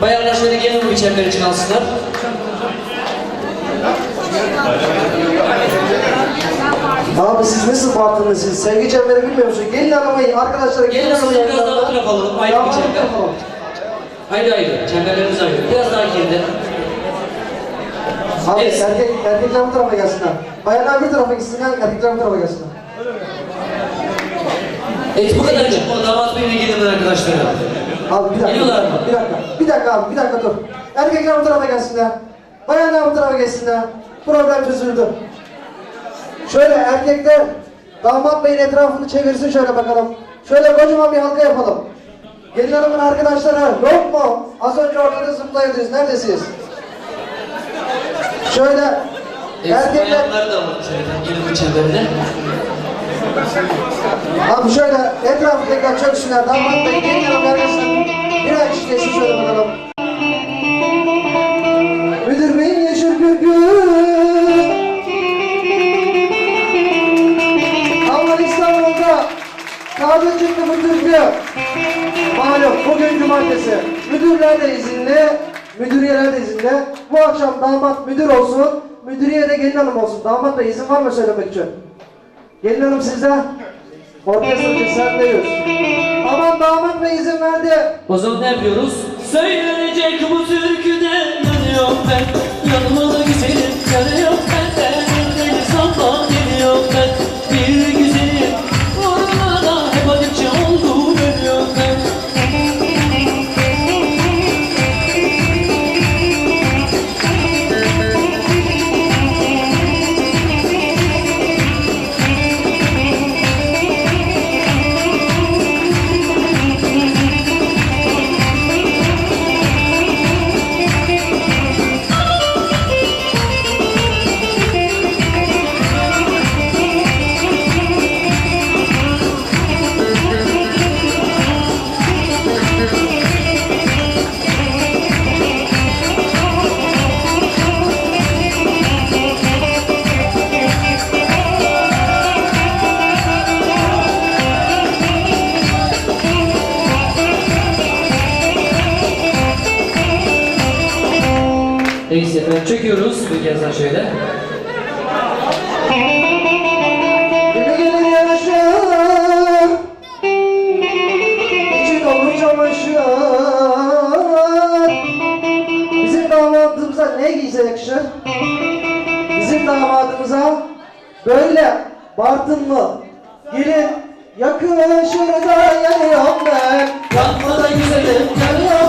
Bayanlar şöyle genel bir çember için alsınlar. Abi siz nasıl siz? Sevgi çemberi bilmiyor musun? Gelin aramayı arkadaşlara Gelin gelin aramayı. biraz daha bu tarafa alalım, ayrı bir çember. Ayrı ayrı. Çemberlerimiz ayrı. Biraz daha geride. Abi Evet. erkek, erkekler bu tarafa gelsinler. Bayanlar bir tarafa gitsinler, erkekler bu tarafa gelsinler. Evet bu kadar çıkma damat beyine gelin arkadaşlar. Abi bir dakika. Geliyorlar mı? Bir dakika. Bir dakika abi, bir dakika dur. Erkekler bu tarafa gelsinler. Bayanlar bu tarafa gelsinler. Problem çözüldü. Şöyle erkekler damat beyin etrafını çevirsin şöyle bakalım. Şöyle kocaman bir halka yapalım. Gelin hanımın arkadaşları yok mu? Az önce ortada zıplayırdınız. Neredesiniz? Şöyle Evet, erkekler... bayanları da alalım şöyle gelin çemberine. Abi şöyle etrafı tekrar çöksünler. Damat bey gelin hanım arkadaşlar. Birer kişi geçsin şöyle bakalım. Müdür beyin yaşır gürgür. Aman İstanbul'da kahve çıktı bu türkü. Malum bugün cumartesi. Müdürler de izinli, müdüriyeler de izinli. Bu akşam damat müdür olsun, müdüriye de gelin hanım olsun. Damat da izin var mı söylemek için? Gelin hanım sizde. De yüz. Aman damat bey izin verdi. O zaman ne yapıyoruz? Söylenecek bu türküde yanıyor ben Yanmalı Neyse efendim çekiyoruz bir kez daha şöyle Gibi gelir yanaşır. İçi dolu çamaşır. Bizim damadımıza ne giyse yakışır? Bizim damadımıza böyle Bartınlı gelin yakışır da yanıyorum ben. Yanmalı güzelim Yanıyorum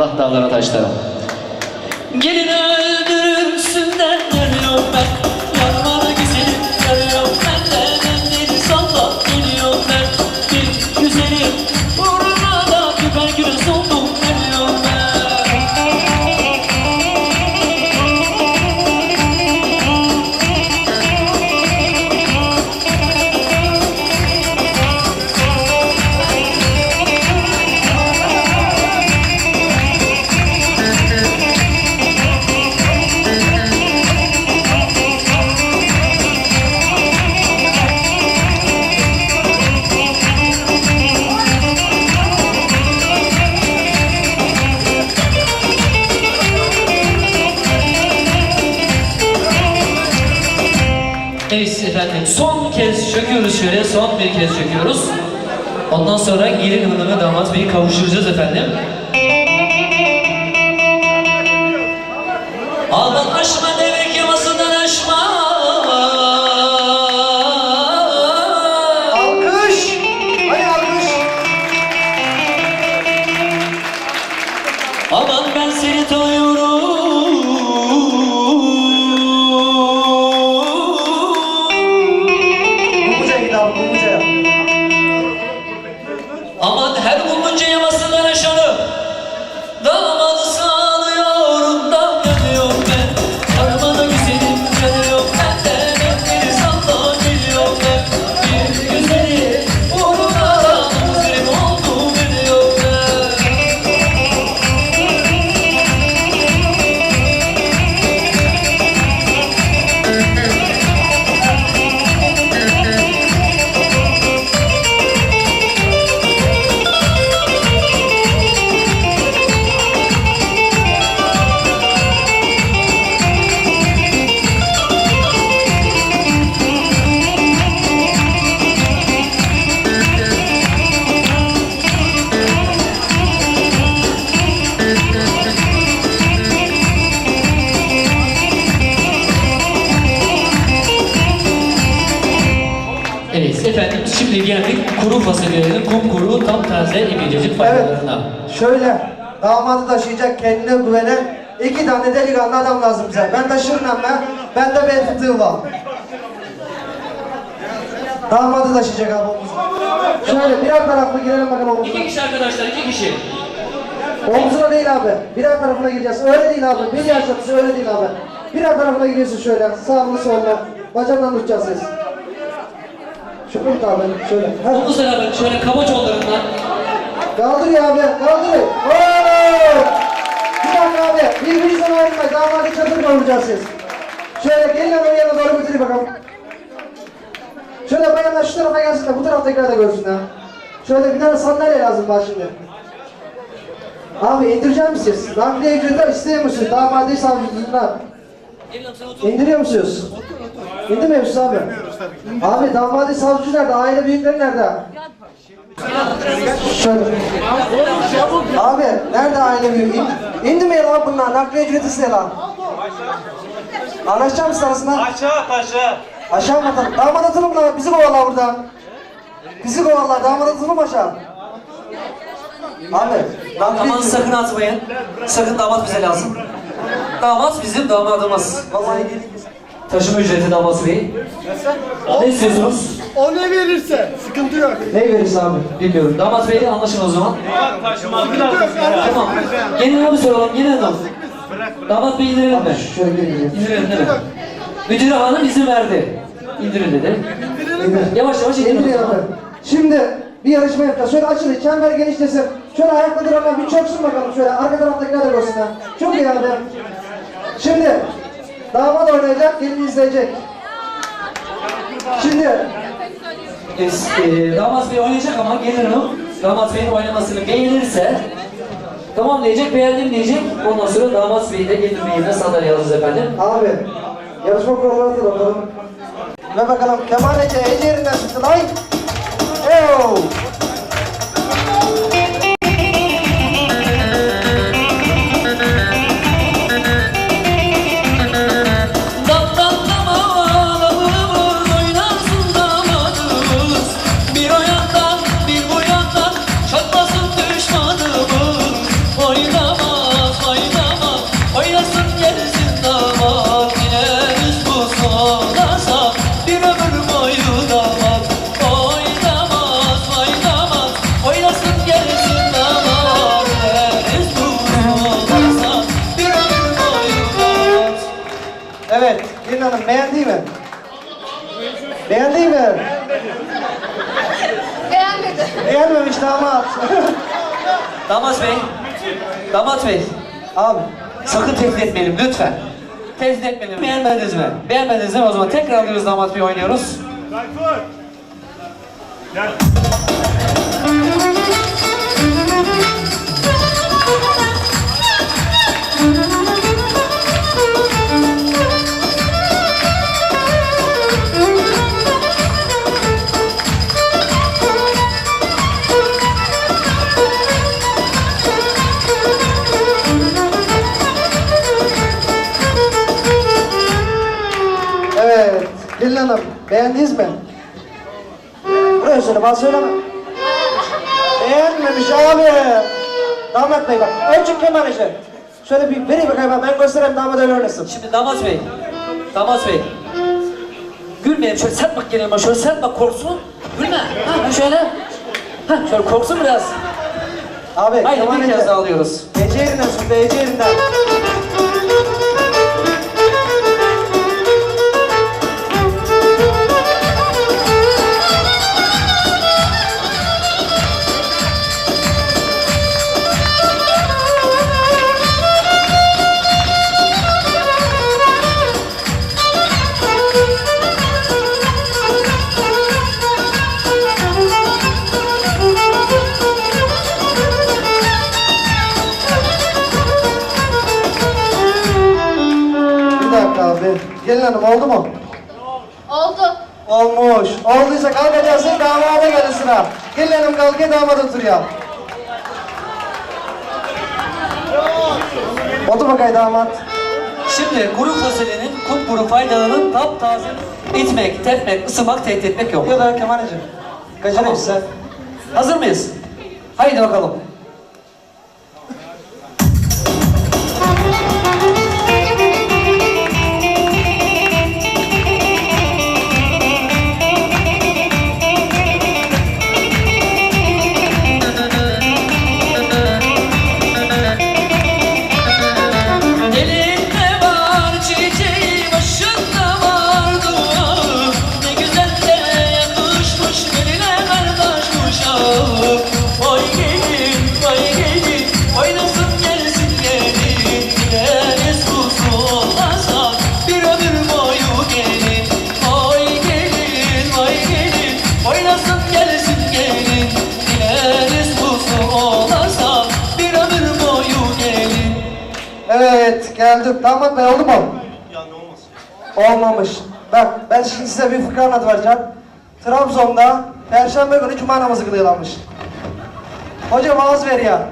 Allah dağlara taşlara şöyle son bir kez çöküyoruz. Ondan sonra gelin hanımı damat beyi kavuşturacağız efendim. Kuru fasulyenin kumkuru tam taze imececik Evet. faydalarına. Şöyle damadı taşıyacak kendine güvenen iki tane delikanlı adam lazım bize. Ben taşırım ben. Ben de bel fıtığı var. Damadı taşıyacak abi omuzuna. Şöyle birer taraflı girelim bakalım omuzuna. İki kişi arkadaşlar iki kişi. Omzuna değil abi. Birer tarafına gireceğiz. Öyle değil abi. Bir yaş atışı öyle değil abi. Birer tarafına giriyorsun şöyle. Sağlı sollu. Bacaktan tutacağız siz. Şöyle abi. Şöyle. Ha. Omuzlara bak şöyle kabaç onlarından. Kaldır ya abi. Kaldır. Oo! Bir dakika abi. Birbirinizden ayrılmayın. Damadı çadır kavuracağız siz. Şöyle gelin hanımın yanına doğru bitireyim bakalım. Şöyle bayanlar şu tarafa gelsin de bu taraftakiler de görsün ha. Şöyle bir tane sandalye lazım var şimdi. Abi indireceğim siz? Nakliye ücreti istiyor musunuz? Damadi savcılığından. İndiriyor musunuz? İndirmiyor musunuz abi? Abi damadi savcı nerede? Aile büyükleri nerede? Şöyle. Abi nerede aile büyüğü? İn, indirmeyin lan bunlar. Nakliye ücreti istiyor lan. Anlaşacak mısın arasında? Aşağı aşağı. Aşağı mı atalım? Damat atalım lan. Bizi kovarlar buradan. Bizi kovarlar. Damat atalım aşağı. Abi. ücreti- sakın atmayın. Sakın damat bize lazım. Damat bizim damadımız. Vallahi gelin. Taşıma ücreti damat bey. Ne istiyorsunuz? O ne verirse sıkıntı yok. Ne verirsin abi? Bilmiyorum. Damat beyle anlaşın o zaman. Taşımak lazım. Tamam. Gelin hanım soralım. Gelin hanım. Damat bey indirelim mi? Şöyle gelin. İndirelim değil mi? Müdür hanım izin verdi. İndirin dedi. Yavaş yavaş indirin. İndir o zaman. abi. Şimdi bir yarışma yapacağız. Şöyle açılın. Çember genişlesin. Şöyle ayakta duranlar bir çöksün bakalım şöyle. Arka taraftakiler de görsünler. Çok iyi abi. Şimdi damat oynayacak, gelin izleyecek. Şimdi e, damat bey oynayacak ama gelin hanım damat beyin oynamasını beğenirse tamam diyecek, beğendim diyecek. Ondan sonra damat beyi de gelin beyi de sandalye alacağız efendim. abi yarışma kurallarına da bakalım. Ve bakalım Kemal Ece Ece yerinden çıktı lan. Eyo. Gelin Hanım beğendi mi? Beğendi mi? Beğenmedi. Beğenmemiş damat. Damat Bey, Damat Bey, abi sakın tehdit etmeyelim lütfen. Tehdit etmeyelim. Beğenmediniz mi? Beğenmediniz mi? O zaman tekrar alıyoruz Damat Bey oynuyoruz. Tayfun. Gel. Bana söyleme. Beğenmemiş abi. Damat bey bak, önce keman işte. Şöyle bir vereyim bakayım ben, göstereyim damat öyle oynasın. Şimdi Damat Bey, Damat Bey. Gülmeyelim şöyle sen bak gelelim şöyle sen bak korksun. Gülme. Ha şöyle. Ha şöyle korksun biraz. Abi, Haydi keman bir kez daha alıyoruz. Ece yerinden be, Ece yerinden. Oldu mu? Oldu. Olmuş. Olduysa kalkacaksın damada gelin sıra. Gelin hanım kalkıyor damat otur ya. Otur bakayım damat. Şimdi kuru fasulyenin kupkuru faydalarının taptaze itmek, tepmek, ısımak, tehdit etmek yok. Yok da kemanacığım. Kaçırayım Tamam. size. Hazır mıyız? Haydi bakalım. Evet geldik. Damat bey oldu mu? Ya ne olmasın? Olmamış. Bak ben şimdi size bir fıkra anlatacağım. Trabzon'da Perşembe günü Cuma namazı kılıyorlarmış. Hoca vaaz ver ya.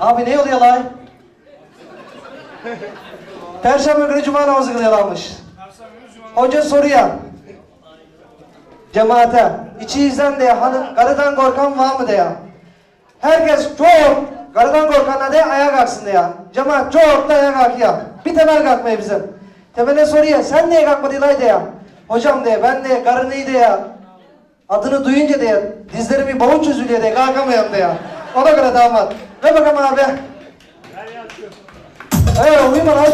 Abi ne oluyor lan? Perşembe günü Cuma namazı kılıyorlarmış. Hoca soruyor. Cemaate. İçinizden diye hanım karıdan korkan var mı diye. Herkes çok karıdan korkan diye ayağa kalksın diye. Cemaat çok da ayağa kalkıyor. Bir temel kalkmıyor bizim. Temele soruyor sen niye kalkmadın lan diye. Hocam diye ben de karınıyı diye. Adını duyunca diye dizlerimi bavul çözülüyor diye kalkamıyorum diye. Ona göre damat. Ver bakalım abi. Evet uyuma lan.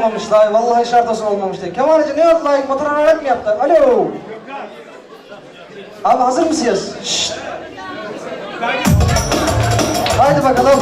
Olmamış lan, vallahi şart olsun olmamış diye. Kemalci ne oldu lan, motor hararet mi yaptı? Alo! Abi hazır mısınız? Şşt! Haydi bakalım.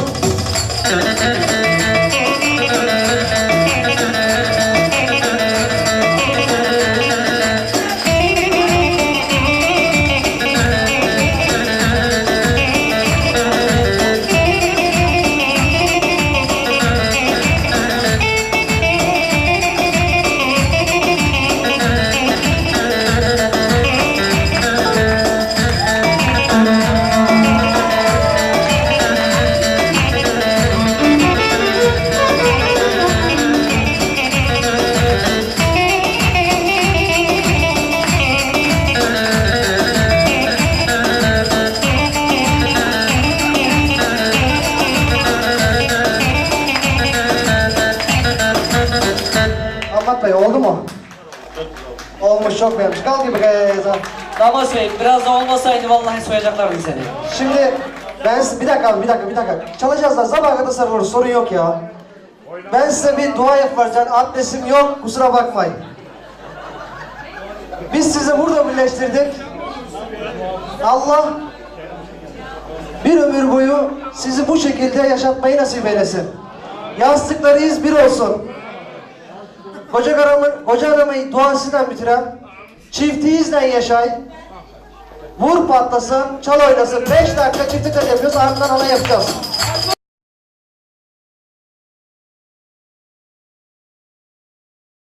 Namaz Bey biraz da olmasaydı vallahi soyacaklardı seni. Şimdi ben bir dakika bir dakika bir dakika. Çalacağız da sabaha kadar sarılırız sorun yok ya. Ben size bir dua yapacağım. Abdestim yok kusura bakmayın. Biz sizi burada birleştirdik. Allah bir ömür boyu sizi bu şekilde yaşatmayı nasip eylesin. Yastıklarınız bir olsun. Koca adamı, koca adamı duasından bitiren, çiftinizle yaşay, vur patlasın, çal oynasın, 5 dakika çiftlikler yapıyoruz, ardından ona yapacağız.